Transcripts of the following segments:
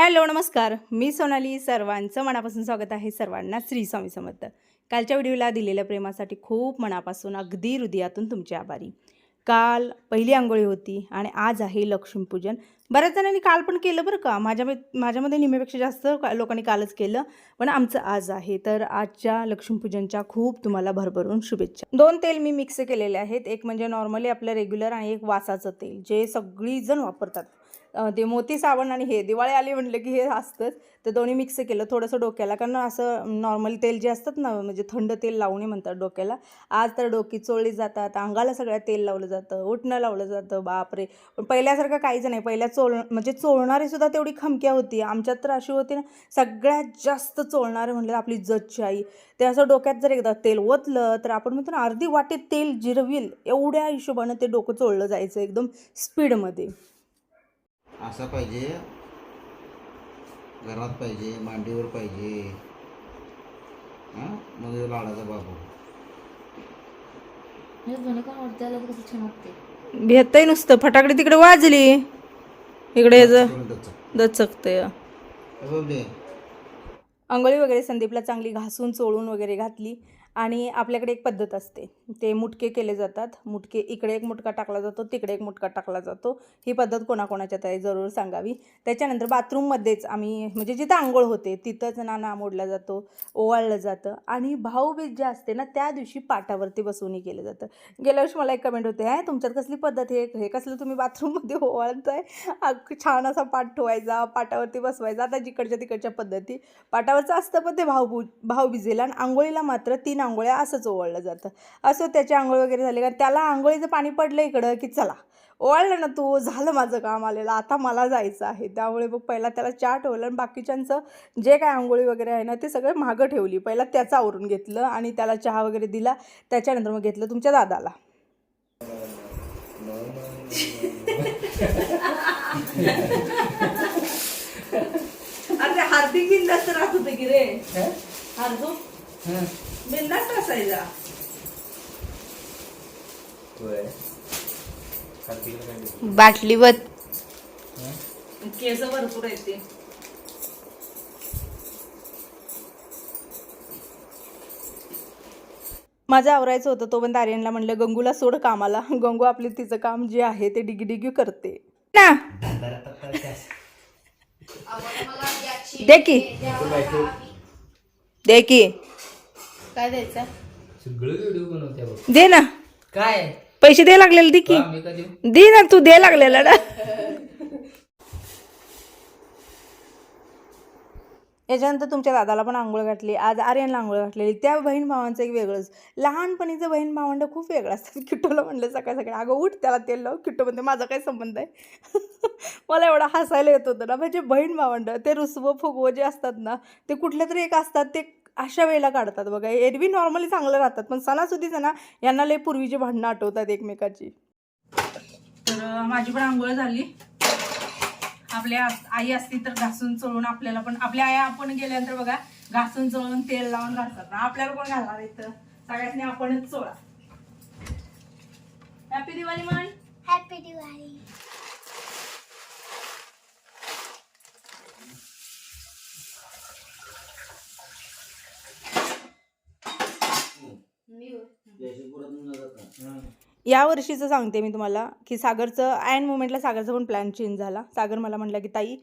Hello नमस्कार. मी सोनाली. सर्वांचं मनापासून स्वागत आहे सर्वांना श्री स्वामी समर्थ. कालच्या व्हिडिओला दिलेल्या प्रेमासाठी खूप मनापासून अगदी हृदयातून तुमचे आभारी. काल पहिली आंघोळी होती आणि आज आहे लक्ष्मीपूजन. बऱ्याच जणांनी काल पण केलं बरं का? माझ्या माझ्यामध्ये निम्यापेक्षा जास्त का- लोकांनी कालच केलं पण आमचं आज आहे. तर आजच्या लक्ष्मीपूजनच्या खूप तुम्हाला भरभरून शुभेच्छा. दोन तेल मी मिक्स केलेले आहेत. एक म्हणजे नॉर्मली आपलं रेग्युलर आणि एक वासाचं तेल जे सगळीजण वापरतात. ते मोती साबण आणि हे दिवाळी आली म्हटलं की हे असतंच. तर दोन्ही मिक्स केलं थोडंसं डोक्याला. कारण असं नॉर्मल तेल जे असतात ना म्हणजे थंड तेल लावणे म्हणतात डोक्याला आज तर डोकी चोळली जातात अंगाला सगळ्या तेल लावलं जातं उठणं लावलं जातं बापरे. पण पहिल्यासारखं काहीच नाही. पहिल्या चोळ म्हणजे चोळणारी सुद्धा तेवढी खमक्या होती. आमच्यात तर अशी होती ना सगळ्यात जास्त चोळणारे म्हणलं आपली जजची आई ते असं डोक्यात जर एकदा तेल ओतलं तर आपण म्हणतो ना अर्धी वाटेत तेल जिरविल एवढ्या हिशोबानं ते डोकं चोळलं जायचं एकदम स्पीडमध्ये असा पाहिजे घरात पाहिजे मांडीवर पाहिजे. हां? मग ह्यो लाडाचा बाबू. म्हणजे भेटतंय नुसतं फटाकडे तिकडे वाजली. इकडे दचकतंय. बबले आंघोळी वगैरे संदीपला चांगली घासून चोळून वगैरे घातली. आणि आपल्याकडे एक पद्धत असते. ते मुटके केले जातात. मुटके इकडे एक मुटका टाकला जातो तिकडे एक मुटका टाकला जातो. ही पद्धत कोणाकोणाच्यात आहे जरूर सांगावी. त्याच्यानंतर बाथरूममध्येच आम्ही म्हणजे जिथं आंघोळ होते तिथंच नाना मोडला जातो ओवाळलं जातं. आणि भाऊबीज जे असते ना त्या दिवशी पाटावरती बसवणी केलं जातं. गेल्या वर्षी मला एक कमेंट होते आहे तुमच्यात कसली पद्धत आहे? हे कसलं तुम्ही बाथरूममध्ये ओवाळताय? अग- छान असा पाठ ठेवायचा पाटावरती बसवायचा. आता जिकडच्या तिकडच्या पद्धती. पाटावरचं असतं पण ते भाऊ भाऊबीजेला आणि आंघोळीला मात्र तीन आंघोळ्या असंच ओवाळलं जातं. असं त्याची आंघोळ वगैरे झाली. कारण त्याला आंघोळीचं पाणी पडलं इकडं की चला ओवाळलं ना तू झालं माझं काम आलेलं आता मला जायचं आहे. त्यामुळे मग पहिला त्याला चहा ठेवलं आणि बाकीच्यांचं जे काय आंघोळी वगैरे आहे ना ते सगळे मागं ठेवली. पहिला त्याचं आवरून घेतलं आणि त्याला चहा वगैरे दिला. त्याच्यानंतर मग घेतलं तुमच्या दादाला. अरे हार्दिक बिंदास्त राहत होते की रे. हार्दिक? बिंदास्त असायचा. बाटलीवर. केस भरपूर आहेत ते. माझं आवरायचं होतं तो पण आर्यनला म्हणलं गंगूला सोड कामाला. गंगू आपले तिचं काम जे आहे ते डिगी डिगी करते. ना. दे की. दे की. काय द्यायचं? सगळं व्हिडिओ बनवते बघ. दे ना. काय? पैसे दे लागलेले दे की. दे ना तू दे लागलेला ना. याच्यानंतर तुमच्या दादाला पण आंघोळ घातली आज आर्यनला आंघोळ घातलेली. त्या बहीण भावांचं एक वेगळंच. लहानपणीचं बहीण भावंड खूप वेगळं असतात किट्टूला म्हणलं सकाळ सकाळी अगं उठ त्याला तेल लाव. किट्टू म्हणते माझा काय संबंध आहे? मला एवढा हसायला येत होतं ना. म्हणजे बहीण भावंड ते रुसवं फुगवं जे असतात ना ते कुठले तरी एक असतात ते अशा वेळेला काढतात बघा. एरवी नॉर्मली चांगलं राहतात पण सणासुदीच ना यांना लय पूर्वीची भांडणं आठवतात एकमेकाची. तर माझी पण आंघोळ झाली. आपल्या आई असती तर घासून चोळून आपल्याला पण आपल्या आई आपण गेल्यानंतर बघा घासून चोळून तेल लावून घालतात. ना आपल्याला कोण घालणार इथं? सगळ्यांनी आपणच चोळा. हॅपी दिवाळी म्हण हॅपी दिवाळी या वर्षीचं सांगते मी तुम्हाला की सागरचं अँड मुमेंटला सागरचा पण प्लॅन चेंज झाला. सागर मला म्हटलं की ताई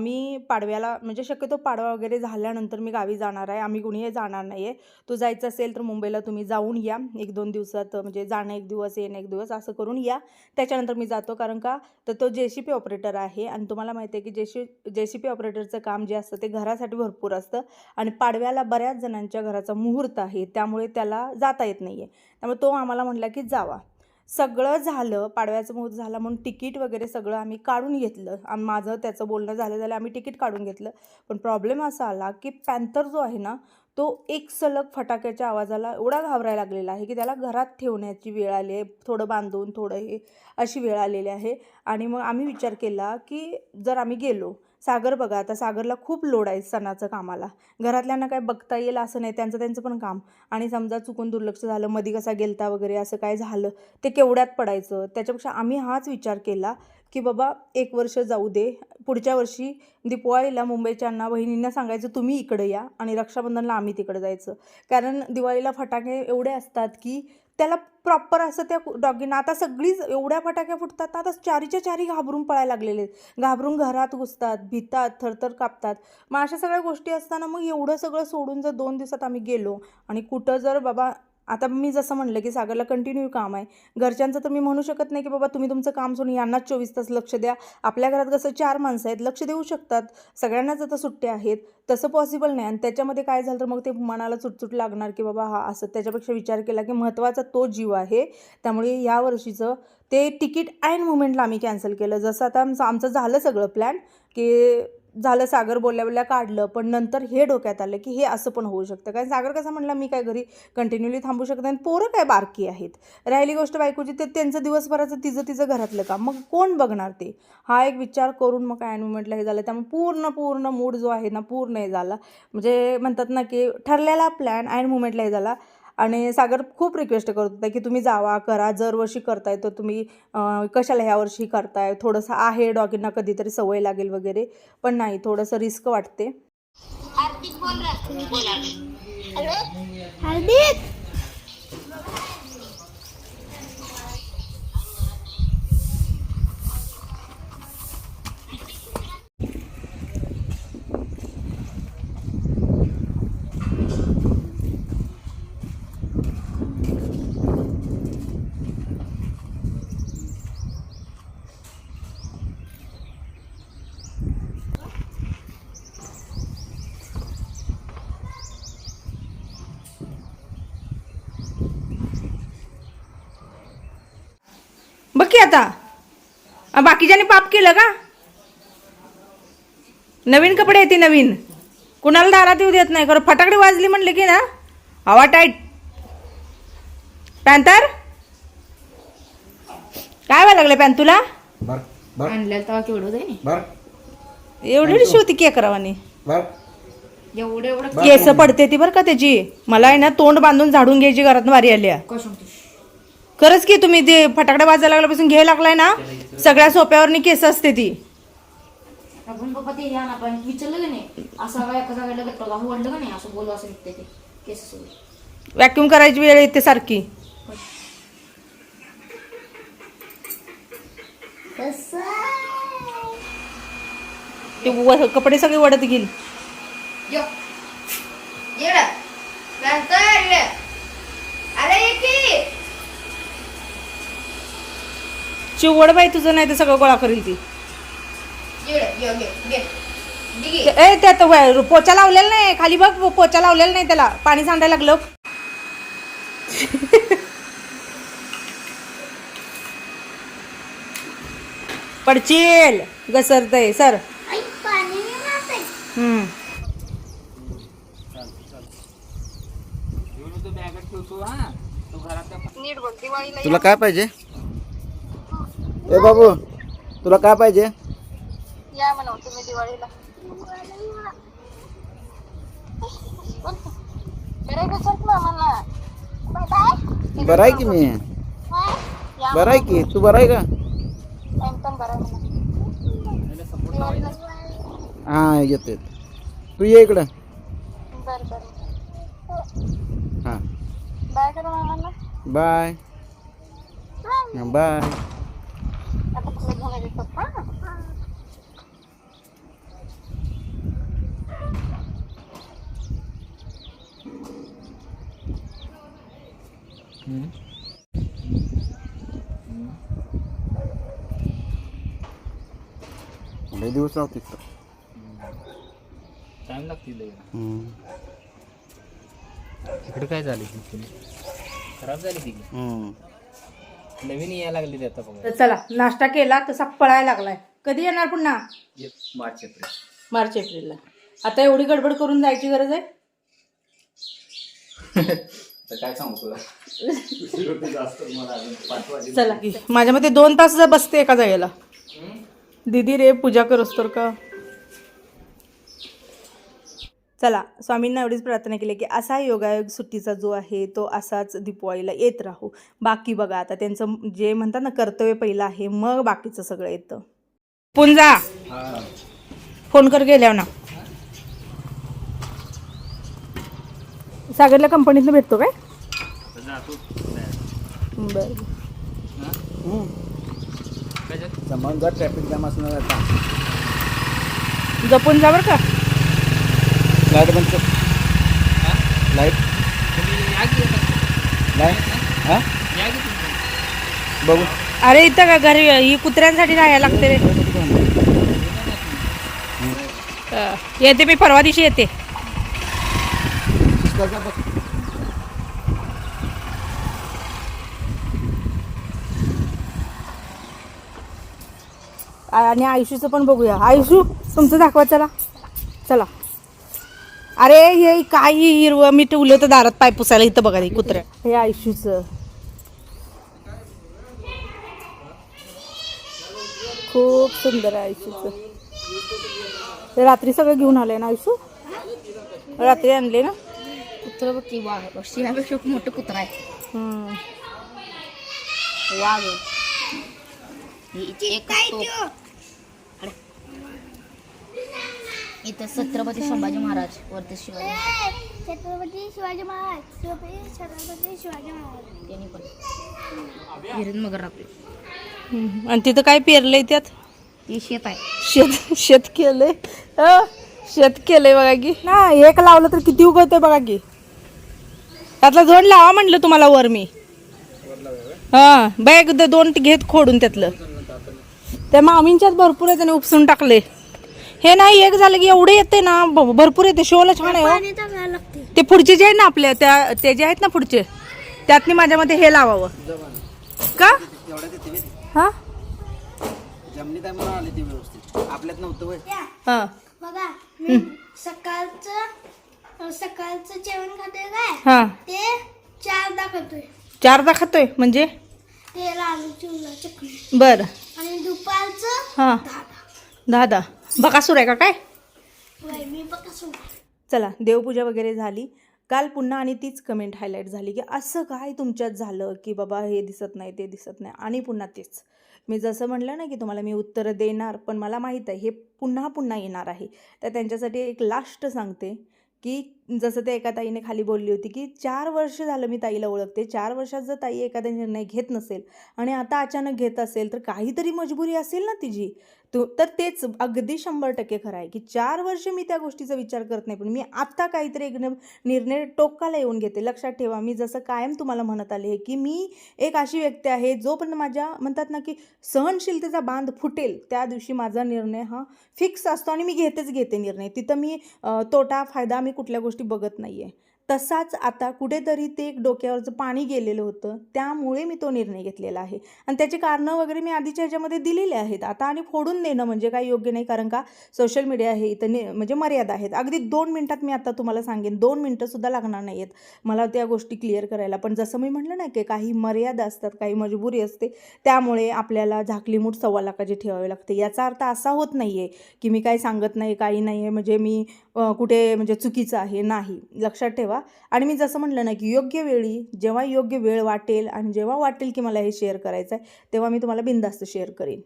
मी पाडव्याला म्हणजे शक्यतो पाडवा वगैरे झाल्यानंतर मी गावी जाणार आहे. आम्ही कुणीही जाणार नाही आहे तू जायचं असेल तर मुंबईला तुम्ही जाऊन या. एक दोन दिवसात म्हणजे जाणं एक दिवस येणं एक दिवस असं करून या. त्याच्यानंतर मी जातो. कारण का? तर तो जे सी पी ऑपरेटर आहे आणि तुम्हाला माहिती आहे की जे सी जे सी पी ऑपरेटरचं काम जे असतं ते घरासाठी भरपूर असतं. आणि पाडव्याला बऱ्याच जणांच्या घराचा मुहूर्त आहे. त्यामुळे त्याला जाता येत नाही आहे त्यामुळे तो आम्हाला म्हटला की जावा. सगळं झालं पाडव्याचं मुहूर्त झाला म्हणून तिकीट वगैरे सगळं आम्ही काढून घेतलं. आम माझं त्याचं बोलणं झालं झालं आम्ही तिकीट काढून घेतलं. पण प्रॉब्लेम असा आला की पॅन्थर जो आहे ना तो एक सलग फटाक्याच्या आवाजाला एवढा घाबरायला लागलेला आहे की त्याला घरात ठेवण्याची वेळ आली आहे. थोडं बांधून थोडं हे अशी वेळ आलेली आहे. आणि मग आम्ही विचार केला की जर आम्ही गेलो सागर बघा आता सागरला खूप लोड आहे सणाचं कामाला. घरातल्यांना काय बघता येईल असं नाही त्यांचं त्यांचं पण काम. आणि समजा चुकून दुर्लक्ष झालं मधी कसा गेलता वगैरे असं काय झालं ते केवढ्यात पडायचं? त्याच्यापेक्षा आम्ही हाच विचार केला की बाबा एक वर्ष जाऊ दे. पुढच्या वर्षी दिपवाळीला मुंबईच्या अण्णा बहिणींना सांगायचं तुम्ही इकडे या. आणि रक्षाबंधनला आम्ही तिकडे जायचं. कारण दिवाळीला फटाके एवढे असतात की त्याला प्रॉपर असं त्या डॉगींना आता सगळीच एवढ्या फटाक्या फुटतात ना आता चारीच्या चारी घाबरून पळायला लागलेले आहेत. घाबरून घरात घुसतात भितात थरथर कापतात. मग अशा सगळ्या गोष्टी असताना मग एवढं सगळं सोडून जर दोन दिवसात आम्ही गेलो आणि कुठं जर बाबा आता मी जसं म्हणलं की सागरला कंटिन्यू काम आहे. घरच्यांचं तर मी म्हणू शकत नाही की बाबा तुम्ही तुमचं काम सोडून यांनाच चोवीस तास लक्ष द्या. आपल्या घरात कसं चार माणसं आहेत लक्ष देऊ शकतात. सगळ्यांनाच आता सुट्ट्या आहेत. तसं पॉसिबल नाही. आणि त्याच्यामध्ये काय झालं तर मग ते मनाला चुटचुट लागणार की बाबा हा असं. त्याच्यापेक्षा विचार केला की महत्त्वाचा तो जीव आहे. त्यामुळे या वर्षीचं ते तिकीट ऐन मुमेंटला आम्ही कॅन्सल केलं. जसं आता आमचं आमचं झालं सगळं प्लॅन की झालं सागर बोलल्या बोलल्या काढलं पण नंतर हे डोक्यात आलं की हे असं पण होऊ शकतं. कारण सागर कसं म्हटलं मी काय घरी कंटिन्युअली थांबू शकत नाही पोरं काय बारकी आहेत? राहिली गोष्ट बायकोची ते त्यांचं दिवसभराचं तिचं तिचं घरातलं का मग कोण बघणार ते? हा एक विचार करून मग काय मुवमेंटला हे झालं. त्यामुळे पूर्ण पूर्ण मूड जो आहे ना पूर्ण हे झाला. म्हणजे म्हणतात ना की ठरलेला प्लॅन ऐन मुमेंटला हे झाला. आणि सागर खूप रिक्वेस्ट करत होता की तुम्ही जावा करा. जर वर्षी करताय तर तुम्ही कशाला ह्या वर्षी करताय? थोडंसं आहे डॉगींना कधीतरी सवय लागेल वगैरे पण नाही थोडंसं रिस्क वाटते. बघ की आता? बाकीच्याने पाप केलं का? नवीन कपडे येते नवीन. कुणाला दारात येऊ देत नाही. खरं फटाकडे वाजली म्हणले की ना? हवा टाईट पॅन्थर? काय व्हायला लागलं पॅन तुला? एवढी शिवती की करावानी बर एवढं एवढं केस पडते ती बरं का त्याची? मला आहे ना तोंड बांधून झाडून घ्यायची घरात वारी आली खरंच की तुम्ही ते फटाकडे वाजायला लागल्यापासून घ्यायला लागलाय ना? सगळ्या सोप्यावरनी केस असते ती. आपण पप्पा ते या ना पण विचारलं का नाही? असं काय एका जागेला गट्टो असं वडलं का नाही? असं बोलू असं निघते ते केस सोडून व्हॅक्यूम करायची वेळ येते सारखी. ते व- कपडे सगळे वडत घेईल यो येडा नंतर ये अरे ये की चिवड बाई तुझं नाही ते सगळं गोळा करेल ती. ए त्यात पोचा लावलेला नाही खाली बघ पोचा लावलेला नाही त्याला. पाणी सांडायला लागलं. पडचील घसरतय सर. हम्म. तुला काय पाहिजे? ए बाबू तुला काय पाहिजे? या म्हणा तुम्ही दिवाळीला. बरं आहे का मी? बरं आहे की? तू बरं आहे का? हा येतो येतो. तू ये इकडं. हां. बाय. बाय बाय आता तुला घेऊन येतो पप्पा लय दिवस राहतो टाइम लागतील हम्म. इकडे काय झाली खराब झाली ती हम्म. नवीन यायला लागली ती आता बघा. तर चला नाश्ता केला तसा पळायला लागलाय. कधी येणार पुन्हा? March April. मार्च एप्रिलला. आता एवढी गडबड करून जायची गरज आहे? तर काय सांगू तुला? चला की माझ्या मते दोन तास जर बसते एका जागेला. दीदी रे पूजा करोस तर का? चला स्वामींना एवढीच प्रार्थना केली की असा योगायोग सुट्टीचा जो आहे तो असाच दिपवाळीला येत राहू. बाकी बघा आता त्यांचं जे म्हणतात ना कर्तव्य पहिलं आहे मग बाकीचं सगळं येतं. पुंजा! फोन कर गेल्यावर ना. सागरला कंपनीतनं भेटतो काय? बरं. जपून जा बरं का. लाइट बंद कर. लाइट. लाइट. बघू. अरे इथं का घरी ही कुत्र्यांसाठी राहायला लागते रे. अं, येते मी परवा दिवशी येते. आणि आयुषीचं पण बघूया. आयुषू तुमचं दाखवा चला. चला. अरे हे काही हिरवं मी ठेवलं होतं दारात पाय पुसायला. इथं बघा कुत्र्या हे आयुषूचं खूप सुंदर आहे आयुष्याचं. ते रात्री सगळं घेऊन आलंय ना आयुष्य? रात्री आणले ना? कुत्र बघ की वाघ. शिळापेक्षा खूप मोठं कुत्रा आहे. हम्म. वाघ हे इथे एक असतो. अरे. इथं छत्रपती संभाजी महाराज वरती शिवाजी महाराज. छत्रपती शिवाजी महाराज छत्रपती शिवाजी महाराज. त्यांनी पण. हिरण मगर आपले हम्म. आणि तिथं काय पेरलंय त्यात? ते शेत आहे. शेत शेत केलंय. अं, शेत केलंय बघा की. ना एक लावलं तर किती उगवतंय बघा की. त्यातलं दोन लावा म्हणलं तुम्हाला वर मी. हा बॅग दोन घेत खोडून त्यातलं. त्या मामींच्यात भरपूर आहे त्याने उपसून टाकले हे नाही एक झालं की एवढे येते ना भ- भरपूर येते शोला छान आहे हो. पाणी टाकायला लागते. ते पुढचे जे आहेत ना आपल्या त्या ते जे आहेत ना पुढचे त्यातनी माझ्या मते हे लावावं. का? हा? जमनीत आहे म्हणून आले ते व्यवस्थित. आपल्यात नव्हतं वय हा. बघा मी सकाळचं सकाळचं जेवण खाते काय? हा. ते चारदा खातोय. चारदा खातोय म्हणजे? ते चिवला बर. आणि दुपारचं हा. दहा दहा बकासूर आहे का काय? चला देवपूजा वगैरे झाली. काल पुन्हा आणि तीच कमेंट हायलाईट झाली की असं काय तुमच्यात झालं की बाबा हे दिसत नाही ते दिसत नाही आणि पुन्हा तेच. मी जसं म्हणलं ना की तुम्हाला मी उत्तरं देणार पण मला माहीत आहे हे पुन्हा पुन्हा येणार आहे. तर त्यांच्यासाठी एक लास्ट सांगते की जसं ते एका ताईने खाली बोलली होती की चार वर्ष झालं मी ताईला ओळखते. चार वर्षात जर ताई एखादा निर्णय घेत नसेल आणि आता अचानक घेत असेल तर काहीतरी मजबुरी असेल ना तिची? तो तर तेच अगदी शंभर टक्के खरं आहे की चार वर्ष मी त्या गोष्टीचा विचार करत नाही पण मी आत्ता काहीतरी एक निर्णय टोकाला येऊन घेते. लक्षात ठेवा मी जसं कायम तुम्हाला म्हणत आले की मी एक अशी व्यक्ती आहे जोपर्यंत माझ्या म्हणतात ना की सहनशीलतेचा बांध फुटेल त्या दिवशी माझा निर्णय हा फिक्स असतो आणि मी घेतेच घेते निर्णय. तिथं मी तोटा फायदा मी कुठल्या गोष्टी बघत नाही आहे तसाच आता कुठेतरी ते एक डोक्यावरचं पाणी गेलेलं होतं. त्यामुळे मी तो निर्णय घेतलेला आहे. आणि त्याची कारणं वगैरे मी आधीच्या ह्याच्यामध्ये दिलेले आहेत. आता आणि फोडून देणं म्हणजे काही योग्य नाही कारण का सोशल मीडिया हे इथं म्हणजे मर्यादा आहेत. अगदी दोन मिनटात मी आता तुम्हाला सांगेन. दोन मिनटंसुद्धा लागणार नाही आहेत मला त्या गोष्टी क्लिअर करायला. पण जसं मी म्हटलं ना की काही मर्यादा असतात काही मजबुरी असते त्यामुळे आपल्याला झाकली मूठ सव्वा लाखाची ठेवावी लागते. याचा अर्थ असा होत नाही आहे की मी काही सांगत नाही काही नाही आहे म्हणजे मी कुठे म्हणजे चुकीचं आहे नाही लक्षात ठेवा. आणि मी जसं म्हटलं ना की योग्य वेळी जेव्हा योग्य वेळ वाटेल आणि जेव्हा वाटेल की मला हे शेअर करायचं आहे तेव्हा मी तुम्हाला बिंदास्त शेअर करेन.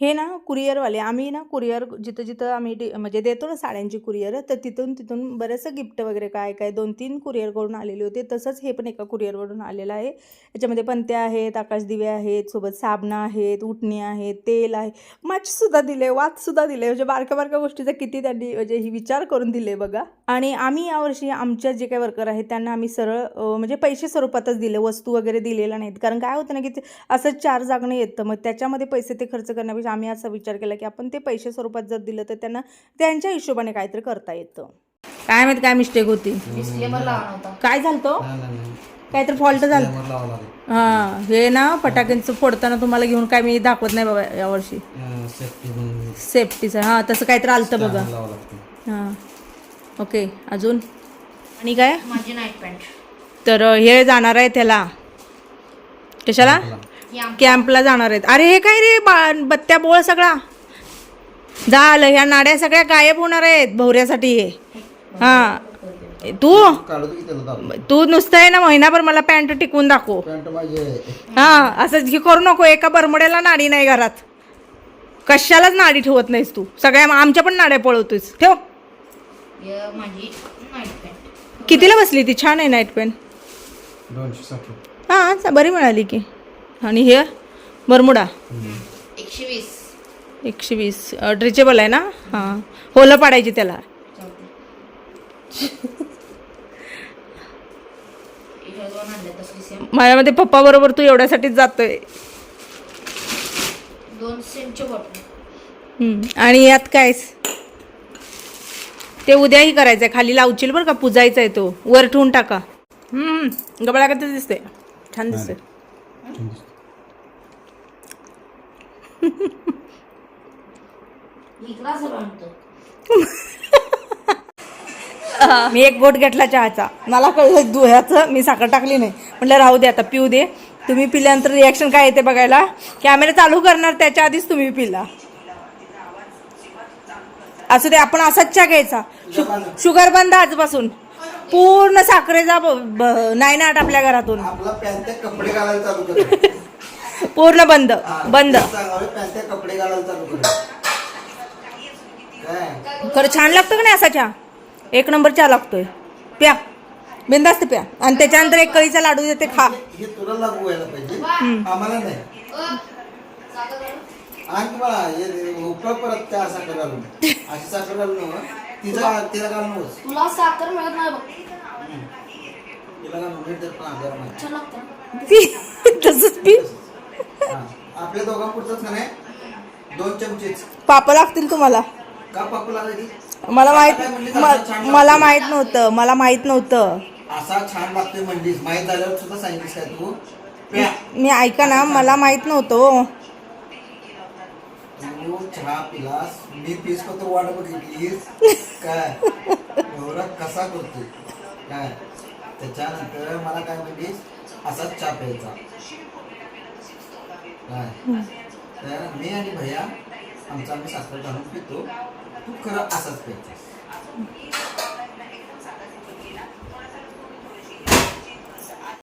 हे ना कुरिअरवाले आम्ही ना कुरिअर जिथं जिथं आम्ही डि म्हणजे देतो ना साड्यांची कुरिअर तर तिथून तिथून बरेचसं गिफ्ट वगैरे काय काय दोन तीन कुरिअरकडून आलेले होते. तसंच हे पण एका कुरिअरवरून आलेलं आहे. याच्यामध्ये पंत्या आहेत आकाशदिवे आहेत सोबत साबणं आहेत उटणी आहेत तेल आहे. मच्छसुद्धा दिले वातसुद्धा दिले. म्हणजे बारक्या बारक्या गोष्टीचा किती त्यांनी म्हणजे ही विचार करून दिले बघा. आणि आम्ही यावर्षी आमच्या जे काही वर्कर आहेत त्यांना आम्ही सरळ म्हणजे पैसे स्वरूपातच दिले वस्तू वगैरे दिलेल्या नाहीत. कारण काय होतं ना की ते चार जागणं येतं. मग त्याच्यामध्ये पैसे ते खर्च करण्यापेक्षा आम्ही असा विचार केला की आपण ते पैसे स्वरूपात जर दिलं तर त्यांना त्यांच्या हिशोबाने काहीतरी करता येतं. काय माहिती काय मिस्टेक होती? काय झालं तो? काहीतरी फॉल्ट झालं. हां हे ना फटाक्यांचं फोडताना तुम्हाला घेऊन काय मी दाखवत नाही बाबा यावर्षी सेफ्टीचं हां तसं काहीतरी आलतं बघा. हां. ओके अजून? आणि काय? माझी नाईट पॅन्ट तर हे जाणार आहे त्याला. कशाला? कॅम्पला जाणार आहेत. अरे हे काय रे बा बत्त्या बोळ सगळा? झालं ह्या नाड्या सगळ्या गायब होणार आहेत भवऱ्यासाठी हे. हां. तू? तू नुसतं आहे ना महिनाभर मला पॅन्ट टिकवून दाखव. पॅन्ट हां असं हे करू नको एका बरमड्याला नाडी नाही घरात. कशालाच नाडी ठेवत नाहीस तू. सगळ्या आमच्या पण नाड्या पळवतोयस. ठेव. हे पॅन्ट कितीला बसली ती? छान आहे नाईट पेन दोनशे साठ हां बरी मिळाली की. आणि हे बरमुडा. एकशे वीस. एकशे वीस. ड्रेचेबल आहे ना? हां. होलं पाडायची त्याला. माझ्यामध्ये पप्पा बरोबर तू एवढ्यासाठीच जातोय. दोन बॉटल. आणि यात काय? ते उद्याही करायचंय. खाली लावशील बरं का? पुजायचा आहे तो. वर ठेवून टाका. हम्म. गबळा का दिसते छान दिसते मी एक गोट घेतला चहाचा. मला कळलं दुह्याचं मी साखर टाकली नाही. म्हटलं राहू दे आता पिऊ दे. तुम्ही पिल्यानंतर रिॲक्शन काय येते बघायला? कॅमेरा चालू करणार त्याच्या आधीच तुम्ही पिला. असू दे आपण असाच चहा घ्यायचा. शु- शुगर बंद आजपासून. पूर्ण साखरेचा नायनाट नाही नाट आपल्या घरातून. कपडे घालायला चालू पूर्ण बंद बंद. कपडे खरं छान लागतं का नाही असा चहा एक नंबर चहा लागतोय. प्या. बिंदास्त प्या. आणि त्याच्यानंतर एक कळीचा लाडू देते खा. हे तुला लागू व्हायला पाहिजे. आम्हाला नाही. आणि तुम्हाला हे उकळ परत त्या साखर घालून. अशी साखर घालून नव्ह. तिचा तिला घालून नव्हस. तुला साखर मिळत नाही तिला घालून तसंच पी आपल्या दोघांपुरतच का नाही? दोन चमचेच. पाप लागतील तुम्हाला. का पाकू लागली मला माहीत? म- मला. माहीत नव्हतं. मला माहीत नव्हतं. असा छान लागतोय म्हणलीस. माहीत झाल्यावर सुद्धा सांगितलीस काय तू? प्या. मी ऐका ना मला माहीत नव्हतं हो. तू चहा पिलास. मी पीस पत्र वाट बघितलीस. काय? एवढा कसा करतोय? काय? त्याच्यानंतर मला काय म्हणलीस? असाच चहा प्यायचा. तर मी आणि भैया आमचा आम्ही साखर घालून पितो. तू खरं असाच प्यायचं